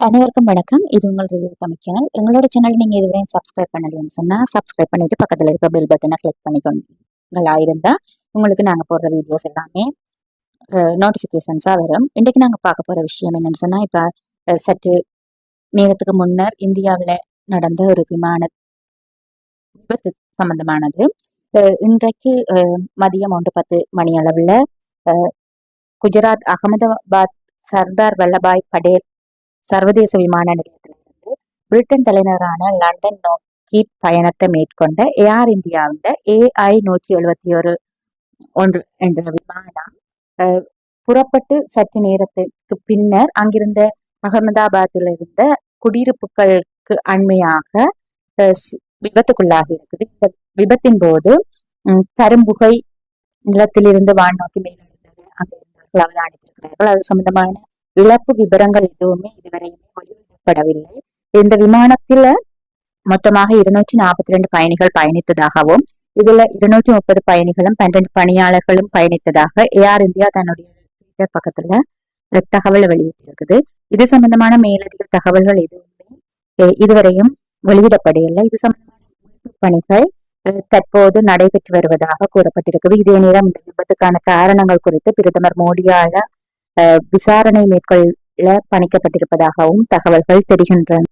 அனைவருக்கும் வணக்கம். இது உங்கள் ரிவ்யூ தமிழ் சேனல் எங்களோட சேனல் நீங்கள் இதுவரையும் சப்ஸ்கிரைப் பண்ணலைன்னு சொன்னால் சப்ஸ்கிரைப் பண்ணிட்டு பக்கத்தில் இருக்க பெல் பட்டனை கிளிக் பண்ணிக்கொண்டீங்களா இருந்தால் உங்களுக்கு நாங்கள் போடுற வீடியோஸ் எல்லாமே நோட்டிஃபிகேஷன்ஸாக வரும். இன்றைக்கு நாங்கள் பார்க்க போகிற விஷயம் என்னென்னு சொன்னால் இப்போ சற்று நேரத்துக்கு முன்னர் இந்தியாவில் நடந்த ஒரு விமான விபத்து சம்பந்தமானது. இன்றைக்கு மதியம் ஒன்று பத்து மணி அளவில் குஜராத் அகமதாபாத் சர்தார் வல்லபாய் படேல் சர்வதேச விமான நிலையத்திலிருந்து பிரிட்டன் தலைநகரான லண்டன் நோக்கி பயணத்தை மேற்கொண்ட ஏர் இந்தியாவில் ஏஐ நூற்றி எழுபத்தி ஒரு ஒன்று என்ற விமானம் புறப்பட்டு சற்று நேரத்திற்கு பின்னர் அங்கிருந்த அகமதாபாத்தில் இருந்த குடியிருப்புகளுக்கு அண்மையாக விபத்துக்குள்ளாக விபத்துக்குள்ளாகி இருக்குது. இந்த விபத்தின் போது கரும்புகை நிலத்திலிருந்து வான் நோக்கி மேலெழுந்தது. அங்கே அவதானித்திருக்கிறார்கள். அது சம்பந்தமான இழப்பு விவரங்கள் எதுவுமே இதுவரையுமே வெளியிடப்படவில்லை. இந்த விமானத்துல மொத்தமாக இருநூற்றி நாற்பத்தி ரெண்டு பயணிகள் பயணித்ததாகவும் இதுல இருநூற்றி முப்பது பயணிகளும் பன்னெண்டு பணியாளர்களும் பயணித்ததாக ஏஆர் இந்தியா தன்னுடைய ட்விட்டர் பக்கத்துல தகவல் தகவலை வெளியிட்டிருக்குது. இது சம்பந்தமான மேலதிக தகவல்கள் எதுவுமே இதுவரையும் வெளியிடப்படவில்லை. இது சம்பந்தமான பணிகள் தற்போது நடைபெற்று வருவதாக கூறப்பட்டிருக்குது. இதே நேரம் இந்த விபத்துக்கான காரணங்கள் குறித்து பிரதமர் மோடியால விசாரணை மேற்கொள்ள பணிக்கப்பட்டிருப்பதாகவும் தகவல்கள் தெரிகின்றன.